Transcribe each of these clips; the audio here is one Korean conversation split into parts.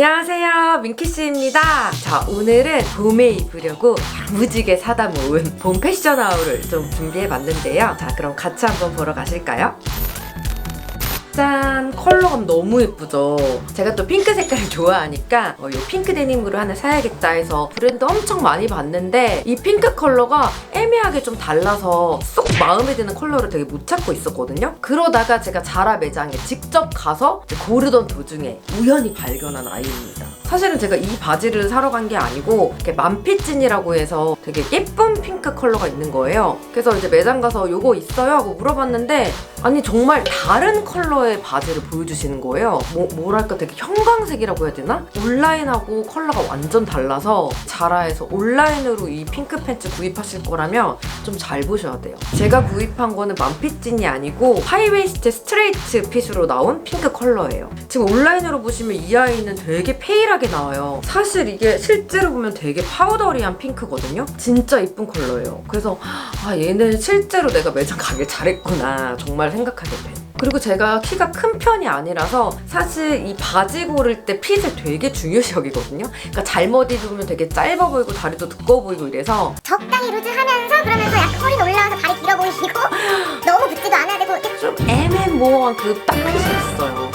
안녕하세요. 민키씨입니다. 자 오늘은 봄에 입으려고 야무지게 사다 모은 봄 패션 아울을 좀 준비해봤는데요. 자 그럼 같이 한번 보러 가실까요? 짠! 컬러감 너무 예쁘죠? 제가 또 핑크 색깔을 좋아하니까 어, 이 핑크 데님으로 하나 사야겠다 해서 브랜드 엄청 많이 봤는데 이 핑크 컬러가 애매하게 좀 달라서 쏙 마음에 드는 컬러를 되게 못 찾고 있었거든요? 그러다가 제가 자라 매장에 직접 가서 고르던 도중에 우연히 발견한 아이입니다. 사실은 제가 이 바지를 사러 간 게 아니고 이렇게 만피진이라고 해서 되게 예쁜 핑크 컬러가 있는 거예요. 그래서 이제 매장 가서 요거 있어요? 하고 물어봤는데 아니 정말 다른 컬러의 바지를 보여주시는 거예요. 뭐, 뭐랄까 되게 형광색이라고 해야 되나? 온라인하고 컬러가 완전 달라서 자라에서 온라인으로 이 핑크 팬츠 구입하실 거라면 좀 잘 보셔야 돼요. 제가 구입한 거는 만피진이 아니고 하이웨이스트 스트레이트 핏으로 나온 핑크 컬러예요. 지금 온라인으로 보시면 이 아이는 되게 페일하게 나와요. 사실 이게 실제로 보면 되게 파우더리한 핑크거든요. 진짜 이쁜 컬러예요. 그래서 아 얘는 실제로 내가 매장 가길 잘했구나 정말 생각하게 돼. 그리고 제가 키가 큰 편이 아니라서 사실 이 바지 고를 때 핏을 되게 중요시 여기거든요. 그러니까 잘못 입으면 되게 짧아 보이고 다리도 두꺼워 보이고 이래서 적당히 루즈하면서 그러면서 약간 허리도 올라와서 다리 길어 보이고 너무 붙지도 않아야 되고 좀 애매모호한 그 딱 핏이 있어요.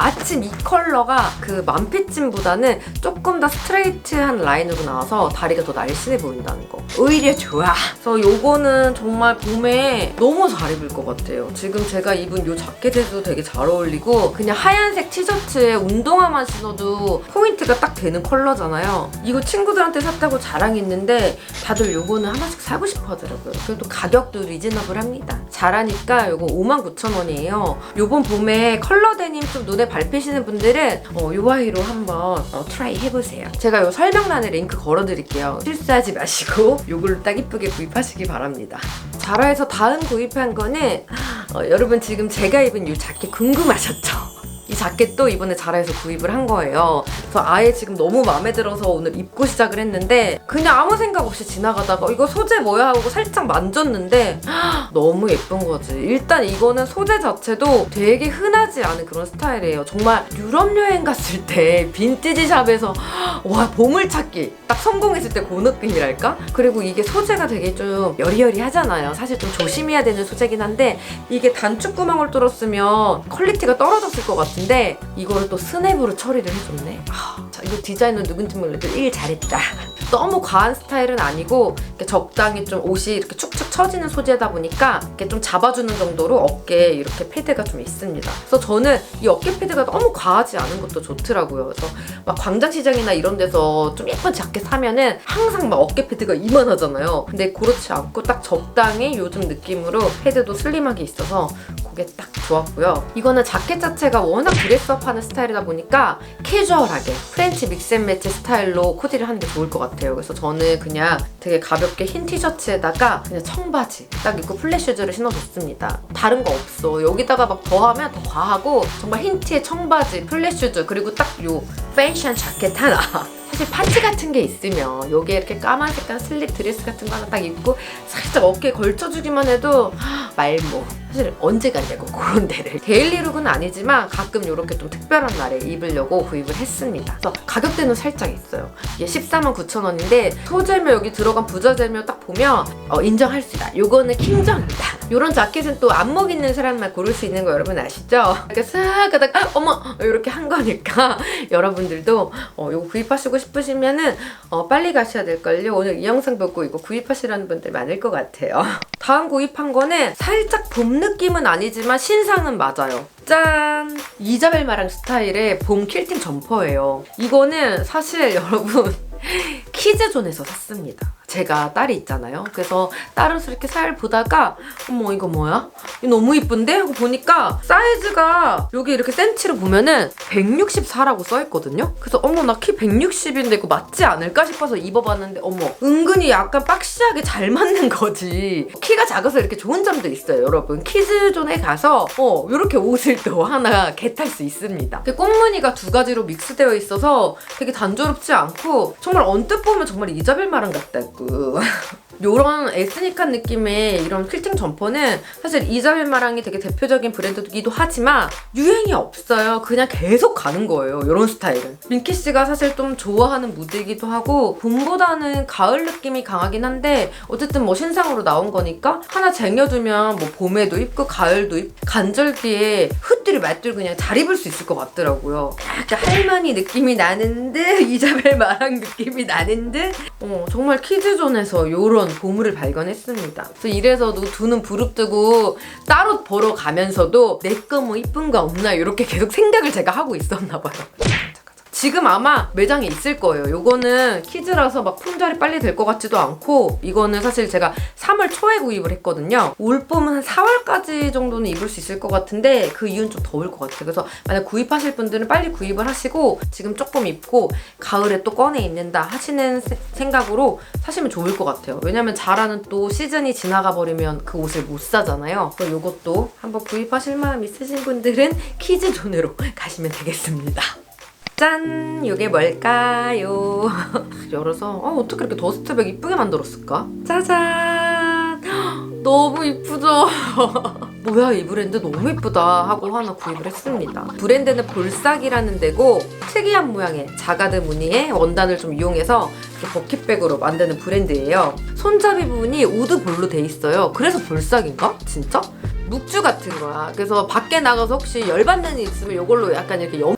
마침 이 컬러가 그 만피찜보다는 조금 더 스트레이트한 라인으로 나와서 다리가 더 날씬해 보인다는 거. 오히려 좋아. 그래서 요거는 정말 봄에 너무 잘 입을 것 같아요. 지금 제가 입은 요 자켓에도 되게 잘 어울리고 그냥 하얀색 티셔츠에 운동화만 신어도 포인트가 딱 되는 컬러잖아요. 이거 친구들한테 샀다고 자랑했는데 다들 요거는 하나씩 사고 싶어 하더라고요. 그래도 가격도 리즈너블합니다. 잘하니까 요거 59,000원이에요. 요번 봄에 컬러 데님 좀 눈에 밟히시는 분들은 어, 요 아이로 한번 어, 트라이 해보세요. 제가 요 설명란에 링크 걸어드릴게요. 실수하지 마시고 요걸로 딱 이쁘게 구입하시기 바랍니다. 자라에서 다음 구입한 거는 어, 여러분 지금 제가 입은 이 자켓 궁금하셨죠? 이 자켓도 이번에 자라에서 구입을 한 거예요. 그래서 아예 지금 너무 마음에 들어서 오늘 입고 시작을 했는데 그냥 아무 생각 없이 지나가다가 이거 소재 뭐야 하고 살짝 만졌는데 너무 예쁜 거지. 일단 이거는 소재 자체도 되게 흔하지 않은 그런 스타일이에요. 정말 유럽 여행 갔을 때 빈티지 샵에서 와 보물찾기 딱 성공했을 때 그 느낌이랄까? 그리고 이게 소재가 되게 좀 여리여리하잖아요. 사실 좀 조심해야 되는 소재긴 한데 이게 단축 구멍을 뚫었으면 퀄리티가 떨어졌을 것 같은데 이거를 또 스냅으로 처리를 해줬네. 아, 자, 이거 디자인은 누군지 몰라도 일 잘했다. 너무 과한 스타일은 아니고 적당히 좀 옷이 이렇게 축축 처지는 소재다 보니까 이렇게 좀 잡아주는 정도로 어깨에 이렇게 패드가 좀 있습니다. 그래서 저는 이 어깨 패드가 너무 과하지 않은 것도 좋더라고요. 그래서 막 광장시장이나 이런 데서 좀 예쁜 자켓 사면은 항상 막 어깨 패드가 이만하잖아요. 근데 그렇지 않고 딱 적당히 요즘 느낌으로 패드도 슬림하게 있어서 그게 딱 좋았고요. 이거는 자켓 자체가 워낙 드레스업 하는 스타일이다 보니까 캐주얼하게 프렌치 믹스앤매치 스타일로 코디를 하는 게 좋을 것 같아요. 그래서 저는 그냥 되게 가볍게 흰 티셔츠에다가 그냥 청바지 딱 입고 플랫슈즈를 신어줬습니다. 다른 거 없어. 여기다가 막 더하면 더 과하고 정말 흰 티에 청바지, 플랫슈즈 그리고 딱요 패션 자켓 하나 사실 파츠 같은 게 있으면 여기에 이렇게 까만 색깔 슬립 드레스 같은 거 하나 딱 입고 살짝 어깨에 걸쳐주기만 해도 말모 사실 언제 가냐고 그런 데를 데일리룩은 아니지만 가끔 이렇게 좀 특별한 날에 입으려고 구입을 했습니다 그래서 가격대는 살짝 있어요 이게 14만 9천 원인데 소재며 여기 들어간 부자재며 딱 보면 어, 인정할 수 있다 요거는 킹정입니다 이런 자켓은 또 안목 있는 사람만 고를 수 있는 거 여러분 아시죠? 이렇게 싹 하다가 아, 어머 이렇게 한 거니까 여러분들도 어, 이거 구입하시고 싶으시면은 어, 빨리 가셔야 될걸요. 오늘 이 영상 보고 이거 구입하시라는 분들 많을 것 같아요. 다음 구입한 거는 살짝 봄 느낌은 아니지만 신상은 맞아요. 짠! 이자벨 마랑 스타일의 봄 킬팅 점퍼예요. 이거는 사실 여러분 키즈존에서 샀습니다. 제가 딸이 있잖아요. 그래서 딸을 이렇게 살 보다가 어머 이거 뭐야? 이거 너무 이쁜데? 하고 보니까 사이즈가 여기 이렇게 센치로 보면은 164라고 써있거든요. 그래서 어머 나 키 160인데 이거 맞지 않을까 싶어서 입어봤는데 어머 은근히 약간 박시하게 잘 맞는 거지. 키가 작아서 이렇게 좋은 점도 있어요 여러분. 키즈존에 가서 어 이렇게 옷을 또 하나 겟할 수 있습니다. 그 꽃무늬가 두 가지로 믹스되어 있어서 되게 단조롭지 않고 정말 언뜻 보면 정말 이자벨 마랑 같다 고. 요런 에스닉한 느낌의 이런 퀼팅 점퍼는 사실 이자벨 마랑이 되게 대표적인 브랜드이기도 하지만 유행이 없어요. 그냥 계속 가는 거예요. 요런 스타일은. 민키 씨가 사실 좀 좋아하는 무드이기도 하고 봄보다는 가을 느낌이 강하긴 한데 어쨌든 뭐 신상으로 나온 거니까 하나 쟁여두면 뭐 봄에도 입고 가을도 입고 간절기에 흩들이 말들 그냥 잘 입을 수 있을 것 같더라고요. 약간 할머니 느낌이 나는 듯 이자벨 마랑 느낌이 나는 듯 어, 정말 키즈존에서 요런 보물을 발견했습니다. 그래서 이래서도 두눈 부릅뜨고 따로 보러 가면서도 내 거 뭐 이쁜 거 없나 이렇게 계속 생각을 제가 하고 있었나 봐요. 지금 아마 매장에 있을 거예요. 요거는 키즈라서 막 품절이 빨리 될 것 같지도 않고 이거는 사실 제가 3월 초에 구입을 했거든요. 올 봄은 한 4월까지 정도는 입을 수 있을 것 같은데 그 이유는 좀 더울 것 같아요. 그래서 만약 구입하실 분들은 빨리 구입을 하시고 지금 조금 입고 가을에 또 꺼내 입는다 하시는 세- 생각으로 사시면 좋을 것 같아요. 왜냐면 자라는 또 시즌이 지나가 버리면 그 옷을 못 사잖아요. 그래서 요것도 한번 구입하실 마음 있으신 분들은 키즈존으로 가시면 되겠습니다. 짠! 이게 뭘까요? 열어서 어, 어떻게 이렇게 더스트백 이쁘게 만들었을까? 짜잔! 너무 이쁘죠? 뭐야 이 브랜드 너무 이쁘다 하고 하나 구입을 했습니다. 브랜드는 볼싹이라는 데고 특이한 모양의 자가드 무늬의 원단을 좀 이용해서 버킷백으로 만드는 브랜드예요. 손잡이 부분이 우드 볼로 돼 있어요. 그래서 볼싹인가? 진짜? 묵주 같은 거야. 그래서 밖에 나가서 혹시 열받는 일 있으면 이걸로 약간 이렇게 염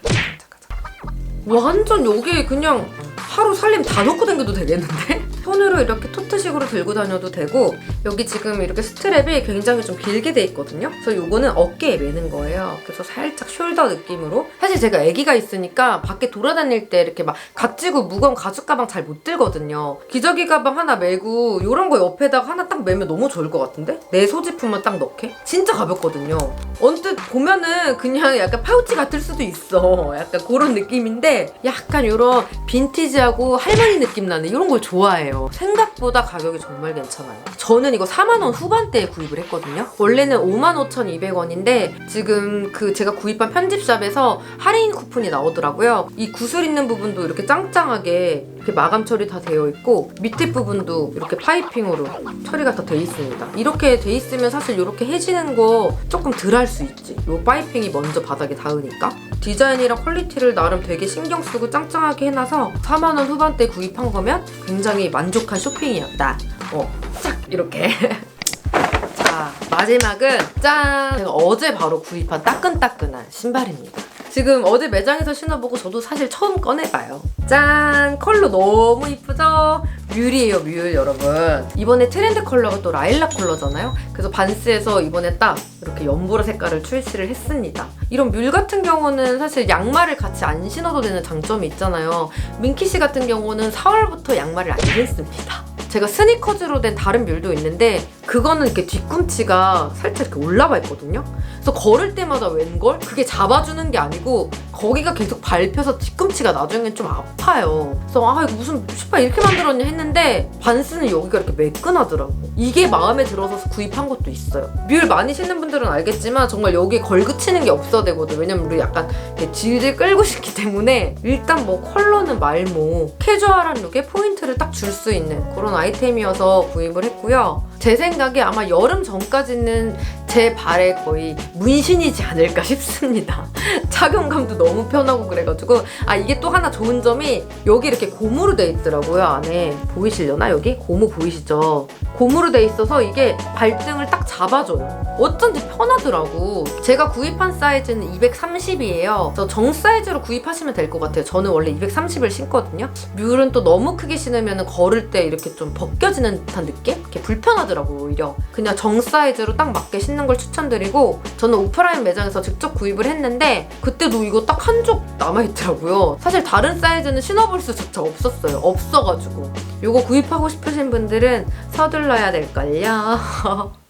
완전 여기 그냥 하루 살림 다 넣고 다녀도 되겠는데? 손으로 이렇게 토트식으로 들고 다녀도 되고 여기 지금 이렇게 스트랩이 굉장히 좀 길게 돼 있거든요. 그래서 요거는 어깨에 매는 거예요. 그래서 살짝 숄더 느낌으로 사실 제가 아기가 있으니까 밖에 돌아다닐 때 이렇게 막 각지고 무거운 가죽 가방 잘 못 들거든요. 기저귀 가방 하나 메고 이런 거 옆에다가 하나 딱 매면 너무 좋을 것 같은데? 내 소지품만 딱 넣게? 진짜 가볍거든요. 언뜻 보면은 그냥 약간 파우치 같을 수도 있어. 약간 그런 느낌인데 약간 이런 빈티지하고 할머니 느낌 나는 이런 걸 좋아해요. 생각보다 가격이 정말 괜찮아요. 저는 이거 4만원 후반대에 구입을 했거든요. 원래는 55,200원인데 지금 그 제가 구입한 편집샵에서 할인 쿠폰이 나오더라고요. 이 구슬 있는 부분도 이렇게 짱짱하게 이렇게 마감 처리 다 되어 있고 밑에 부분도 이렇게 파이핑으로 처리가 다 돼 있습니다. 이렇게 돼 있으면 사실 이렇게 해지는 거 조금 덜 할 수 있지. 이 파이핑이 먼저 바닥에 닿으니까. 디자인이랑 퀄리티를 나름 되게 신경 쓰고 짱짱하게 해놔서 4만원 후반대 구입한 거면 굉장히 만족한 쇼핑이었다. 어, 싹 이렇게. 자, 마지막은 짠! 제가 어제 바로 구입한 따끈따끈한 신발입니다. 지금 어제 매장에서 신어보고 저도 사실 처음 꺼내봐요. 짠! 컬러 너무 이쁘죠? 뮬이에요, 뮬 여러분. 이번에 트렌드 컬러가 또 라일락 컬러잖아요? 그래서 반스에서 이번에 딱 이렇게 연보라 색깔을 출시를 했습니다. 이런 뮬 같은 경우는 사실 양말을 같이 안 신어도 되는 장점이 있잖아요. 민키 씨 같은 경우는 4월부터 양말을 안 신습니다. 제가 스니커즈로 된 다른 뮬도 있는데 그거는 이렇게 뒤꿈치가 살짝 이렇게 올라가 있거든요. 그래서 걸을 때마다 웬걸 그게 잡아주는 게 아니고 거기가 계속 밟혀서 뒤꿈치가 나중엔 좀 아파요. 그래서 아 이거 무슨 슈퍼 이렇게 만들었냐 했는데 반스는 여기가 이렇게 매끈하더라고. 이게 마음에 들어서 구입한 것도 있어요. 뮬 많이 신는 분들은 알겠지만 정말 여기에 걸그치는 게 없어야 되거든. 왜냐면 우리 약간 질질 끌고 싶기 때문에 일단 뭐 컬러는 말모 캐주얼한 룩에 포인트를 딱 줄 수 있는 그런 아이템이어서 구입을 했고요. 제 생각에 아마 여름 전까지는 제 발에 거의 문신이지 않을까 싶습니다. 착용감도 너무 편하고 그래가지고 아 이게 또 하나 좋은 점이 여기 이렇게 고무로 돼 있더라고요 안에 보이시려나 여기 고무 보이시죠? 고무로 돼 있어서 이게 발등을 딱 잡아줘요. 어쩐지 편하더라고. 제가 구입한 사이즈는 230이에요. 그래서 정 사이즈로 구입하시면 될 것 같아요. 저는 원래 230을 신거든요. 뮬은 또 너무 크게 신으면 걸을 때 이렇게 좀 벗겨지는 듯한 느낌? 이렇게 불편하더라고요 오히려. 그냥 정 사이즈로 딱 맞게 신는 걸 추천드리고 저는 오프라인 매장에서 직접 구입을 했는데 그때도 이거 딱 한 쪽 남아있더라고요. 사실 다른 사이즈는 신어볼 수조차 없었어요. 없어가지고. 이거 구입하고 싶으신 분들은 서둘러야 될걸요.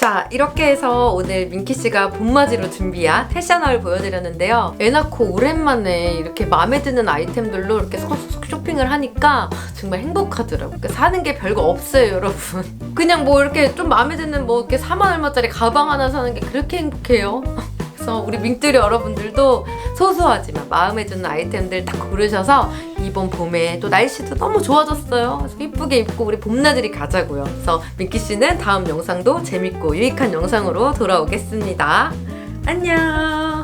자, 이렇게 해서 오늘 민키 씨가 봄맞이로 준비한 패션하울 보여드렸는데요. 에나코 오랜만에 이렇게 마음에 드는 아이템들로 이렇게 속속 쇼핑을 하니까 정말 행복하더라고요. 그러니까 사는 게 별거 없어요, 여러분. 그냥 뭐 이렇게 좀 마음에 드는 뭐 이렇게 4만 얼마짜리 가방 하나 사는 게 그렇게 행복해요. 그래서 우리 민뚜리 여러분들도 소소하지만 마음에 드는 아이템들 딱 고르셔서 이 이번 봄에 또 날씨도 너무 좋아졌어요. 이쁘게 입고 우리 봄나들이 가자고요. 그래서 민키 씨는 다음 영상도 재밌고 유익한 영상으로 돌아오겠습니다. 안녕.